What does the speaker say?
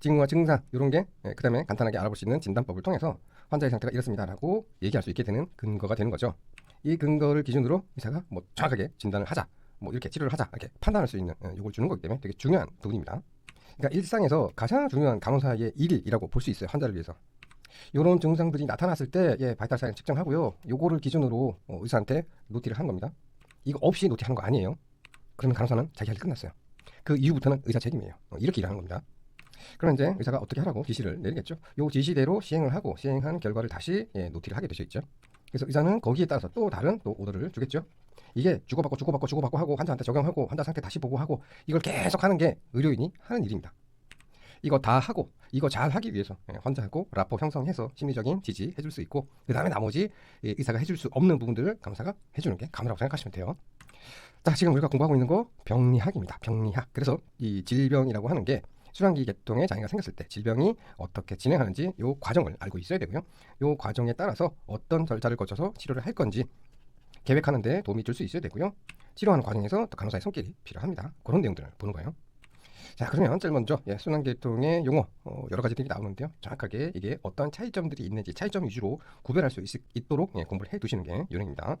징후와 증상 이런 게 예, 그다음에 간단하게 알아볼 수 있는 진단법을 통해서 환자의 상태가 이렇습니다라고 얘기할 수 있게 되는 근거가 되는 거죠. 이 근거를 기준으로 의사가 뭐 정확하게 진단을 하자, 뭐 이렇게 치료를 하자 이렇게 판단할 수 있는 예, 요걸 주는 거기 때문에 되게 중요한 부분입니다. 그러니까 일상에서 가장 중요한 간호사의 일이라고 볼 수 있어요 환자를 위해서. 이런 증상들이 나타났을 때 예, 바이탈 사인 측정하고요. 요거를 기준으로 어, 의사한테 노티를 한 겁니다. 이거 없이 노티하는 거 아니에요. 그러면 간호사는 자기 할 일 끝났어요. 그 이후부터는 의사 책임이에요. 어, 이렇게 일하는 겁니다. 그럼 이제 의사가 어떻게 하라고 지시를 내리겠죠. 요 지시대로 시행을 하고 시행한 결과를 다시 예, 노티를 하게 되어 있죠. 그래서 의사는 거기에 따라서 또 다른 또 오더를 주겠죠. 이게 주고받고 주고받고 주고받고 하고 환자한테 적용하고 환자 상태 다시 보고 하고 이걸 계속 하는 게 의료인이 하는 일입니다. 이거 다 하고 이거 잘 하기 위해서 예, 환자하고 라포 형성해서 심리적인 지지 해줄 수 있고 그 다음에 나머지 예, 의사가 해줄 수 없는 부분들을 간호사가 해주는 게 간호라고 생각하시면 돼요. 자 지금 우리가 공부하고 있는 거 병리학입니다. 병리학. 그래서 이 질병이라고 하는 게 순환기 계통에 장애가 생겼을 때 질병이 어떻게 진행하는지 요 과정을 알고 있어야 되고요. 요 과정에 따라서 어떤 절차를 거쳐서 치료를 할 건지 계획하는 데 도움이 줄 수 있어야 되고요. 치료하는 과정에서 또 간호사의 손길이 필요합니다. 그런 내용들을 보는 거예요. 자 그러면 제일 먼저 예, 순환 계통의 용어 어, 여러 가지들이 나오는데요. 정확하게 이게 어떤 차이점들이 있는지 차이점 위주로 구별할 수 있, 도록 예, 공부를 해두시는 게 요령입니다.